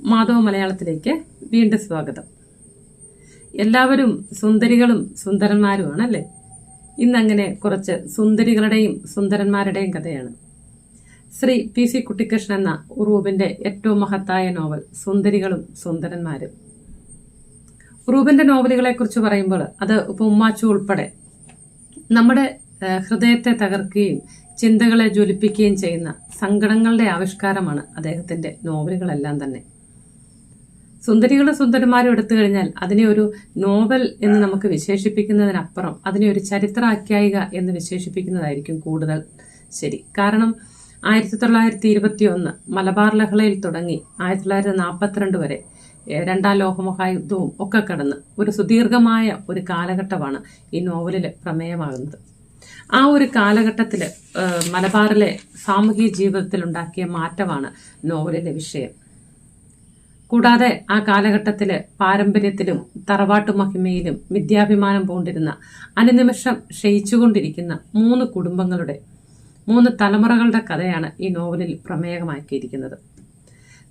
മാധവ മലയാളത്തിലേക്ക് വീണ്ടും സ്വാഗതം. എല്ലാവരും സുന്ദരികളും സുന്ദരന്മാരുമാണ് അല്ലേ ഇന്നങ്ങനെ കുറച്ച് സുന്ദരികളുടെയും സുന്ദരന്മാരുടെയും കഥയാണ്. ശ്രീ പി സി കുട്ടിക്കൃഷ്ണൻ എന്ന ഉറൂബിന്റെ ഏറ്റവും മഹത്തായ നോവൽ സുന്ദരികളും സുന്ദരന്മാരും. ഉറൂബിന്റെ നോവലുകളെക്കുറിച്ച് പറയുമ്പോൾ അത് ഇപ്പോൾ ഉമ്മാച്ചു ഉൾപ്പെടെ നമ്മുടെ ഹൃദയത്തെ തകർക്കുകയും ചിന്തകളെ ജ്വലിപ്പിക്കുകയും ചെയ്യുന്ന സങ്കടങ്ങളുടെ ആവിഷ്കാരമാണ് അദ്ദേഹത്തിന്റെ നോവലുകളെല്ലാം തന്നെ. സുന്ദരികളും സുന്ദരന്മാരും എടുത്തു കഴിഞ്ഞാൽ അതിനെ ഒരു നോവൽ എന്ന് നമുക്ക് വിശേഷിപ്പിക്കുന്നതിനപ്പുറം അതിനെ ഒരു ചരിത്ര ആഖ്യായിക എന്ന് വിശേഷിപ്പിക്കുന്നതായിരിക്കും കൂടുതൽ ശരി. കാരണം ആയിരത്തി തൊള്ളായിരത്തി ഇരുപത്തി ഒന്ന് മലബാർ ലഹളയിൽ തുടങ്ങി ആയിരത്തി തൊള്ളായിരത്തി നാൽപ്പത്തിരണ്ട് വരെ രണ്ടാം ലോകമഹായുദ്ധവും ഒക്കെ കടന്ന് ഒരു സുദീർഘമായ ഒരു കാലഘട്ടമാണ് ഈ നോവലിൽ പ്രമേയമാകുന്നത്. ആ ഒരു കാലഘട്ടത്തിൽ മലബാറിലെ സാമൂഹിക ജീവിതത്തിൽ ഉണ്ടാക്കിയ മാറ്റമാണ് നോവലിലെ വിഷയം. കൂടാതെ ആ കാലഘട്ടത്തിൽ പാരമ്പര്യത്തിലും തറവാട്ടു മഹിമയിലും വിദ്യാഭിമാനം പൂണ്ടിരുന്ന അനുനിമിഷം ക്ഷയിച്ചുകൊണ്ടിരിക്കുന്ന മൂന്ന് കുടുംബങ്ങളുടെ മൂന്ന് തലമുറകളുടെ കഥയാണ് ഈ നോവലിൽ പ്രമേയമാക്കിയിരിക്കുന്നത്.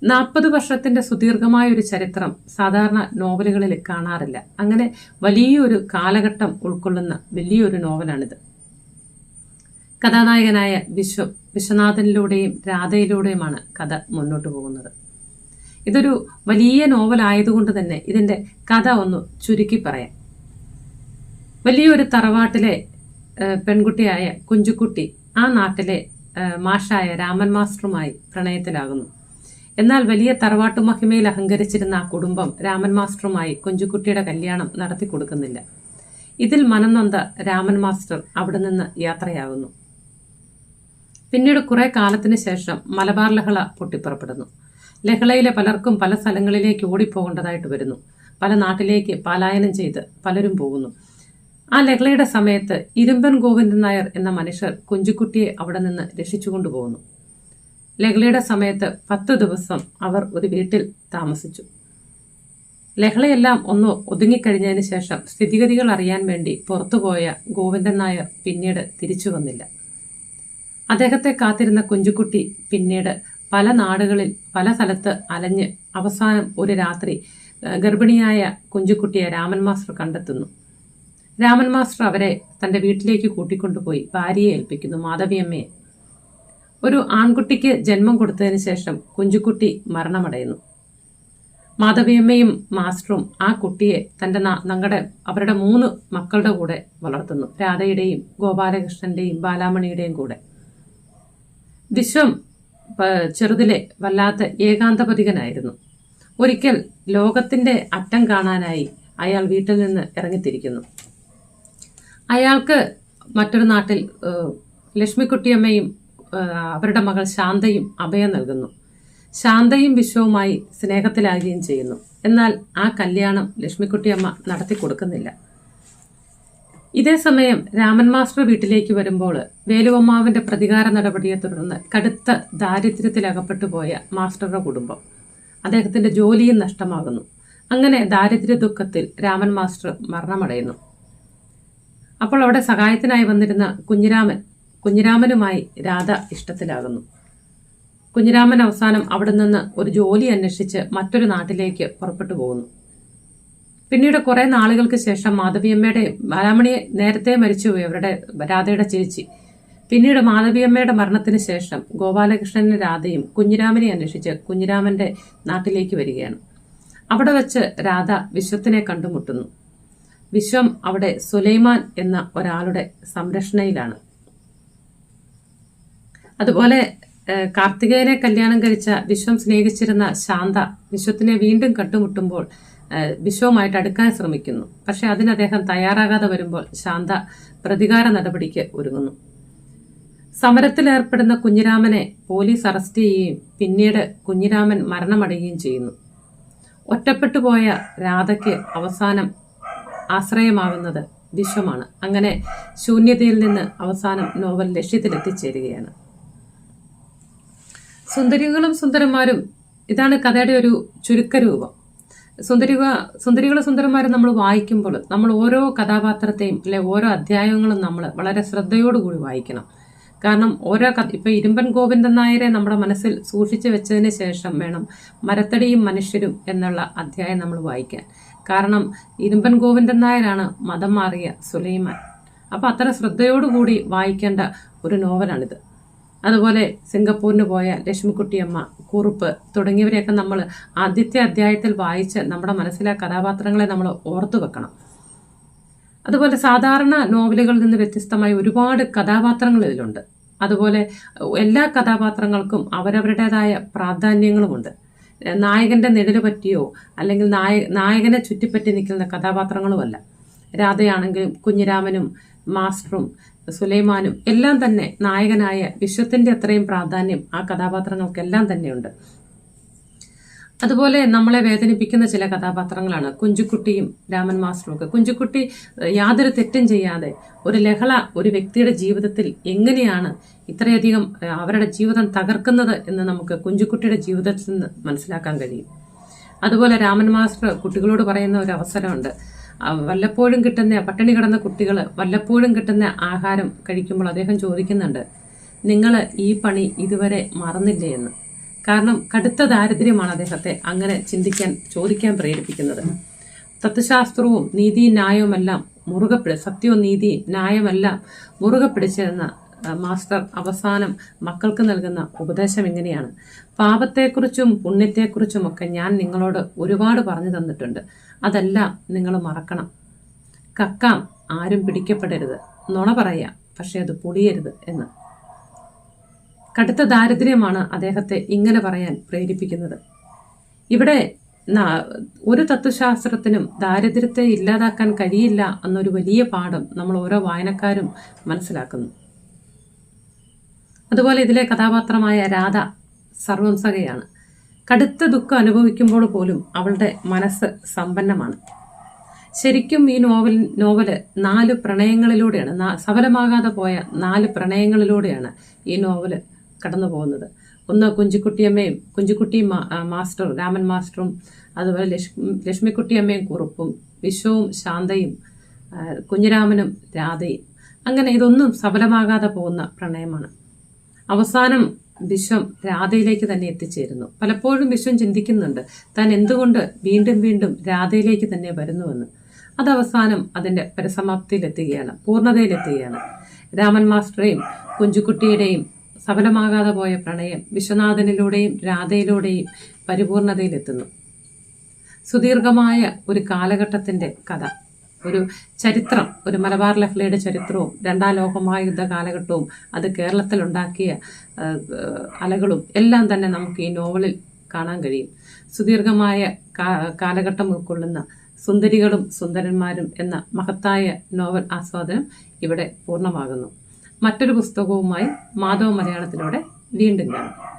നാൽപ്പത് വർഷത്തിന്റെ സുദീർഘമായ ഒരു ചരിത്രം സാധാരണ നോവലുകളിൽ കാണാറില്ല. അങ്ങനെ വലിയൊരു കാലഘട്ടം ഉൾക്കൊള്ളുന്ന വലിയൊരു നോവലാണിത്. കഥാനായകനായ വിശ്വം വിശ്വനാഥനിലൂടെയും രാധയിലൂടെയുമാണ് കഥ മുന്നോട്ട് പോകുന്നത്. ഇതൊരു വലിയ നോവൽ ആയതുകൊണ്ട് തന്നെ ഇതിന്റെ കഥ ഒന്ന് ചുരുക്കി പറയാം. വലിയൊരു തറവാട്ടിലെ പെൺകുട്ടിയായ കുഞ്ചുക്കുട്ടി ആ നാട്ടിലെ മാഷായ രാമൻ മാസ്റ്ററുമായി പ്രണയത്തിലാകുന്നു. എന്നാൽ വലിയ തറവാട്ടു മഹിമയിൽ അഹങ്കരിച്ചിരുന്ന ആ കുടുംബം രാമൻ മാസ്റ്ററുമായി കുഞ്ചുക്കുട്ടിയുടെ കല്യാണം നടത്തി കൊടുക്കുന്നില്ല. ഇതിൽ മനംനൊന്ത രാമൻ മാസ്റ്റർ അവിടെ നിന്ന് യാത്രയാകുന്നു. പിന്നീട് കുറെ കാലത്തിന് ശേഷം മലബാർ ലഹള പൊട്ടിപ്പുറപ്പെടുന്നു. ലഹളയിലെ പലർക്കും പല സ്ഥലങ്ങളിലേക്ക് ഓടിപ്പോകേണ്ടതായിട്ട് വരുന്നു. പല നാട്ടിലേക്ക് പലായനം ചെയ്ത് പലരും പോകുന്നു. ആ ലഹളയുടെ സമയത്ത് ഇരുമ്പൻ ഗോവിന്ദൻ നായർ എന്ന മനുഷ്യർ കുഞ്ചുകുട്ടിയെ അവിടെ നിന്ന് രക്ഷിച്ചുകൊണ്ടുപോകുന്നു ലഹളയുടെ സമയത്ത് പത്ത് ദിവസം അവർ ഒരു വീട്ടിൽ താമസിച്ചു. ലഹളയെല്ലാം ഒന്ന് ഒതുങ്ങിക്കഴിഞ്ഞതിന് ശേഷം സ്ഥിതിഗതികൾ അറിയാൻ വേണ്ടി പുറത്തുപോയ ഗോവിന്ദൻ നായർ പിന്നീട് തിരിച്ചു വന്നില്ല. അദ്ദേഹത്തെ കാത്തിരുന്ന കുഞ്ചുകുട്ടി പിന്നീട് പല നാടുകളിൽ പല സ്ഥലത്ത് അലഞ്ഞ് അവസാനം ഒരു രാത്രി ഗർഭിണിയായ കുഞ്ചുകുട്ടിയെ രാമൻ മാസ്റ്റർ കണ്ടെത്തുന്നു. രാമൻ മാസ്റ്റർ അവരെ തന്റെ വീട്ടിലേക്ക് കൂട്ടിക്കൊണ്ടുപോയി ഭാര്യയെ ഏൽപ്പിക്കുന്നു മാധവിയമ്മയെ. ഒരു ആൺകുട്ടിക്ക് ജന്മം കൊടുത്തതിന് ശേഷം കുഞ്ചുകുട്ടി മരണമടയുന്നു. മാധവിയമ്മയും മാസ്റ്ററും ആ കുട്ടിയെ തന്റെ ഞങ്ങളുടെ അവരുടെ മൂന്ന് മക്കളുടെ കൂടെ വളർത്തുന്നു. രാധയുടെയും ഗോപാലകൃഷ്ണന്റെയും ബാലാമണിയുടെയും കൂടെ. വിശ്വം ചെറുതിലെ വല്ലാത്ത ഏകാന്തപതികനായിരുന്നു. ഒരിക്കൽ ലോകത്തിന്റെ അറ്റം കാണാനായി അയാൾ വീട്ടിൽ നിന്ന് ഇറങ്ങിത്തിരിക്കുന്നു. അയാൾക്ക് മറ്റൊരു നാട്ടിൽ ലക്ഷ്മിക്കുട്ടിയമ്മയും അവരുടെ മകൾ ശാന്തയും അഭയം നൽകുന്നു. ശാന്തയും വിശ്വവുമായി സ്നേഹത്തിലാകുകയും ചെയ്യുന്നു. എന്നാൽ ആ കല്യാണം ലക്ഷ്മിക്കുട്ടിയമ്മ നടത്തി കൊടുക്കുന്നില്ല ഇതേ സമയം രാമൻ മാസ്റ്റർ വീട്ടിലേക്ക് വരുമ്പോൾ വേലുവമ്മാവിന്റെ പ്രതികാര നടപടിയെ തുടർന്ന് കടുത്ത ദാരിദ്ര്യത്തിലകപ്പെട്ടു പോയ മാസ്റ്ററുടെ കുടുംബം. അദ്ദേഹത്തിന്റെ ജോലിയും നഷ്ടമാകുന്നു. അങ്ങനെ ദാരിദ്ര്യ ദുഃഖത്തിൽ രാമൻ മാസ്റ്റർ മരണമടയുന്നു. അപ്പോൾ അവിടെ സഹായത്തിനായി വന്നിരുന്ന കുഞ്ഞിരാമൻ കുഞ്ഞിരാമനുമായി രാധ ഇഷ്ടത്തിലാകുന്നു. കുഞ്ഞിരാമൻ അവസാനം അവിടെ നിന്ന് ഒരു ജോലി അന്വേഷിച്ച് മറ്റൊരു നാട്ടിലേക്ക് പുറപ്പെട്ടു പോകുന്നു. പിന്നീട് കുറെ നാളുകൾക്ക് ശേഷം മാധവിയമ്മയുടെ ബാലാമണി നേരത്തെ മരിച്ചുപോയി അവരുടെ രാധയുടെ ചേച്ചി. പിന്നീട് മാധവിയമ്മയുടെ മരണത്തിന് ശേഷം ഗോപാലകൃഷ്ണനും രാധയും കുഞ്ഞിരാമനെ അന്വേഷിച്ച് കുഞ്ഞിരാമന്റെ നാട്ടിലേക്ക് വരികയാണ്. അവിടെ വെച്ച് രാധ വിശ്വത്തിനെ കണ്ടുമുട്ടുന്നു. വിശ്വം അവിടെ സുലൈമാൻ എന്ന ഒരാളുടെ സംരക്ഷണയിലാണ്. അതുപോലെ കാർത്തികേയനെ കല്യാണം കഴിച്ച വിശ്വം സ്നേഹിച്ചിരുന്ന ശാന്ത വിശ്വത്തിനെ വീണ്ടും കണ്ടുമുട്ടുമ്പോൾ വിശ്വവുമായിട്ട് അടുക്കാൻ ശ്രമിക്കുന്നു. പക്ഷെ അതിന് അദ്ദേഹം തയ്യാറാകാതെ വരുമ്പോൾ ശാന്ത പ്രതികാര നടപടിക്ക് ഒരുങ്ങുന്നു. സമരത്തിലേർപ്പെടുന്ന കുഞ്ഞിരാമനെ പോലീസ് അറസ്റ്റ് ചെയ്യുകയും പിന്നീട് കുഞ്ഞിരാമൻ മരണമടയുകയും ചെയ്യുന്നു. ഒറ്റപ്പെട്ടു പോയ രാധയ്ക്ക് അവസാനം ആശ്രയമാകുന്നത് വിശ്വമാണ്. അങ്ങനെ ശൂന്യതയിൽ നിന്ന് അവസാനം നോവൽ ലക്ഷ്യത്തിലെത്തിച്ചേരുകയാണ്. സുന്ദരികളും സുന്ദരന്മാരും ഇതാണ് കഥയുടെ ഒരു ചുരുക്കരൂപം. സുന്ദരിക സുന്ദരികളെ സുന്ദരന്മാരെ നമ്മൾ വായിക്കുമ്പോൾ നമ്മൾ ഓരോ കഥാപാത്രത്തെയും അല്ലെ ഓരോ അധ്യായങ്ങളും നമ്മൾ വളരെ ശ്രദ്ധയോടുകൂടി വായിക്കണം. കാരണം ഓരോ കഥ ഇപ്പൊ ഇരുമ്പൻ ഗോവിന്ദൻ നായരെ നമ്മുടെ മനസ്സിൽ സൂക്ഷിച്ചു വെച്ചതിന് ശേഷം വേണം മരത്തടിയും മനുഷ്യരും എന്നുള്ള അധ്യായം നമ്മൾ വായിക്കാൻ. കാരണം ഇരുമ്പൻ ഗോവിന്ദൻ നായരാണ് മതം മാറിയ സുലൈമാൻ. അപ്പൊ അത്ര ശ്രദ്ധയോടുകൂടി വായിക്കേണ്ട ഒരു നോവലാണിത്. അതുപോലെ സിംഗപ്പൂരിന് പോയ ലക്ഷ്മിക്കുട്ടിയമ്മ കുറുപ്പ് തുടങ്ങിയവരെയൊക്കെ നമ്മൾ ആദ്യത്തെ അധ്യായത്തിൽ വായിച്ച് നമ്മുടെ മനസ്സിലെ കഥാപാത്രങ്ങളെ നമ്മൾ ഓർത്തു വെക്കണം. അതുപോലെ സാധാരണ നോവലുകളിൽ നിന്ന് വ്യത്യസ്തമായി ഒരുപാട് കഥാപാത്രങ്ങൾ ഇതിലുണ്ട്. അതുപോലെ എല്ലാ കഥാപാത്രങ്ങൾക്കും അവരവരുടേതായ പ്രാധാന്യങ്ങളുമുണ്ട്. നായകന്റെ നിഴൽ പറ്റിയോ അല്ലെങ്കിൽ നായ നായകനെ ചുറ്റിപ്പറ്റി നിൽക്കുന്ന കഥാപാത്രങ്ങളുമല്ല. രാധയാണെങ്കിലും കുഞ്ഞിരാമനും മാസ്റ്ററും സുലൈമാനും എല്ലാം തന്നെ നായകനായ വിശ്വത്തിന്റെ അത്രയും പ്രാധാന്യം ആ കഥാപാത്രങ്ങൾക്കെല്ലാം തന്നെയുണ്ട്. അതുപോലെ നമ്മളെ വേദനിപ്പിക്കുന്ന ചില കഥാപാത്രങ്ങളാണ് കുഞ്ചുക്കുട്ടിയും രാമൻ മാസ്റ്ററും ഒക്കെ കുഞ്ചുക്കുട്ടി യാതൊരു തെറ്റും ചെയ്യാതെ ഒരു ലഹള ഒരു വ്യക്തിയുടെ ജീവിതത്തിൽ എങ്ങനെയാണ് ഇത്രയധികം അവരുടെ ജീവിതം തകർക്കുന്നത് എന്ന് നമുക്ക് കുഞ്ചുക്കുട്ടിയുടെ ജീവിതത്തിൽ നിന്ന് മനസ്സിലാക്കാൻ കഴിയും. അതുപോലെ രാമൻ മാസ്റ്റർ കുട്ടികളോട് പറയുന്ന ഒരു അവസരമുണ്ട്. വല്ലപ്പോഴും കിട്ടുന്ന പട്ടിണി കിടന്ന കുട്ടികൾ വല്ലപ്പോഴും കിട്ടുന്ന ആഹാരം കഴിക്കുമ്പോൾ അദ്ദേഹം ചോദിക്കുന്നുണ്ട് നിങ്ങൾ ഈ പണി ഇതുവരെ മറന്നില്ലേ എന്ന്? കാരണം കടുത്ത ദാരിദ്ര്യമാണ് അദ്ദേഹത്തെ അങ്ങനെ ചിന്തിക്കാൻ ചോദിക്കാൻ പ്രേരിപ്പിക്കുന്നത്. തത്വശാസ്ത്രവും നീതി ന്യായവുമെല്ലാം മുറുകെ പിടി സത്യവും നീതിയും ന്യായമെല്ലാം മുറുകെ പിടിച്ചിരുന്ന മാസ്റ്റർ അവസാനം മക്കൾക്ക് നൽകുന്ന ഉപദേശം ഇങ്ങനെയാണ്. പാപത്തെക്കുറിച്ചും പുണ്യത്തെക്കുറിച്ചും ഒക്കെ ഞാൻ നിങ്ങളോട് ഒരുപാട് പറഞ്ഞു തന്നിട്ടുണ്ട്. അതെല്ലാം നിങ്ങൾ മറക്കണം. കക്കാം ആരും പിടിക്കപ്പെടരുത്. നുണ പറയാം പക്ഷെ അത് പൊടിയരുത് എന്ന്. കടുത്ത ദാരിദ്ര്യമാണ് അദ്ദേഹത്തെ ഇങ്ങനെ പറയാൻ പ്രേരിപ്പിക്കുന്നത്. ഇവിടെ ഒരു തത്വശാസ്ത്രത്തിനും ദാരിദ്ര്യത്തെ ഇല്ലാതാക്കാൻ കഴിയില്ല എന്നൊരു വലിയ പാഠം നമ്മൾ ഓരോ വായനക്കാരും മനസ്സിലാക്കുന്നു. അതുപോലെ ഇതിലെ കഥാപാത്രമായ രാധ സർവംസകയാണ്. കടുത്ത ദുഃഖം അനുഭവിക്കുമ്പോൾ പോലും അവളുടെ മനസ്സ് സമ്പന്നമാണ്. ശരിക്കും ഈ നോവൽ നോവൽ നാല് പ്രണയങ്ങളിലൂടെയാണ് സഫലമാകാതെ പോയ നാല് പ്രണയങ്ങളിലൂടെയാണ് ഈ നോവൽ കടന്നു പോകുന്നത്. ഒന്ന് കുഞ്ചിക്കുട്ടിയമ്മയും കുഞ്ചിക്കുട്ടി മാസ്റ്റർ രാമൻ മാസ്റ്ററും അതുപോലെ ലക്ഷ്മി ലക്ഷ്മിക്കുട്ടിയമ്മയും കുറുപ്പും വിശ്വവും ശാന്തയും കുഞ്ഞിരാമനും രാധയും. അങ്ങനെ ഇതൊന്നും സഫലമാകാതെ പോകുന്ന പ്രണയമാണ്. അവസാനം വിശ്വം രാധയിലേക്ക് തന്നെ എത്തിച്ചേരുന്നു. പലപ്പോഴും വിശ്വം ചിന്തിക്കുന്നുണ്ട് താൻ എന്തുകൊണ്ട് വീണ്ടും വീണ്ടും രാധയിലേക്ക് തന്നെ വരുന്നുവെന്ന്. അത് അവസാനം അതിന്റെ പരസമാപ്തിയിലെത്തുകയാണ് പൂർണതയിലെത്തുകയാണ്. രാമൻ മാസ്റ്ററെയും കുഞ്ചുകുട്ടിയുടെയും സഫലമാകാതെ പോയ പ്രണയം വിശ്വനാഥനിലൂടെയും രാധയിലൂടെയും പരിപൂർണതയിലെത്തുന്നു. സുദീർഘമായ ഒരു കാലഘട്ടത്തിന്റെ കഥ. ഒരു ചരിത്രം ഒരു മലബാർ ലഹ്ലയുടെ ചരിത്രവും രണ്ടാം ലോകമഹായുദ്ധ കാലഘട്ടവും അത് ആ, അലകളും എല്ലാം തന്നെ നമുക്ക് ഈ നോവലിൽ കാണാൻ കഴിയും. സുദീർഘമായ കാലഘട്ടം ഉൾക്കൊള്ളുന്ന സുന്ദരികളും സുന്ദരന്മാരും എന്ന മഹത്തായ നോവൽ ആസ്വാദനം ഇവിടെ പൂർണമാകുന്നു. മറ്റൊരു പുസ്തകവുമായി മാധവ മലയാളത്തിലൂടെ വീണ്ടും കാണാം.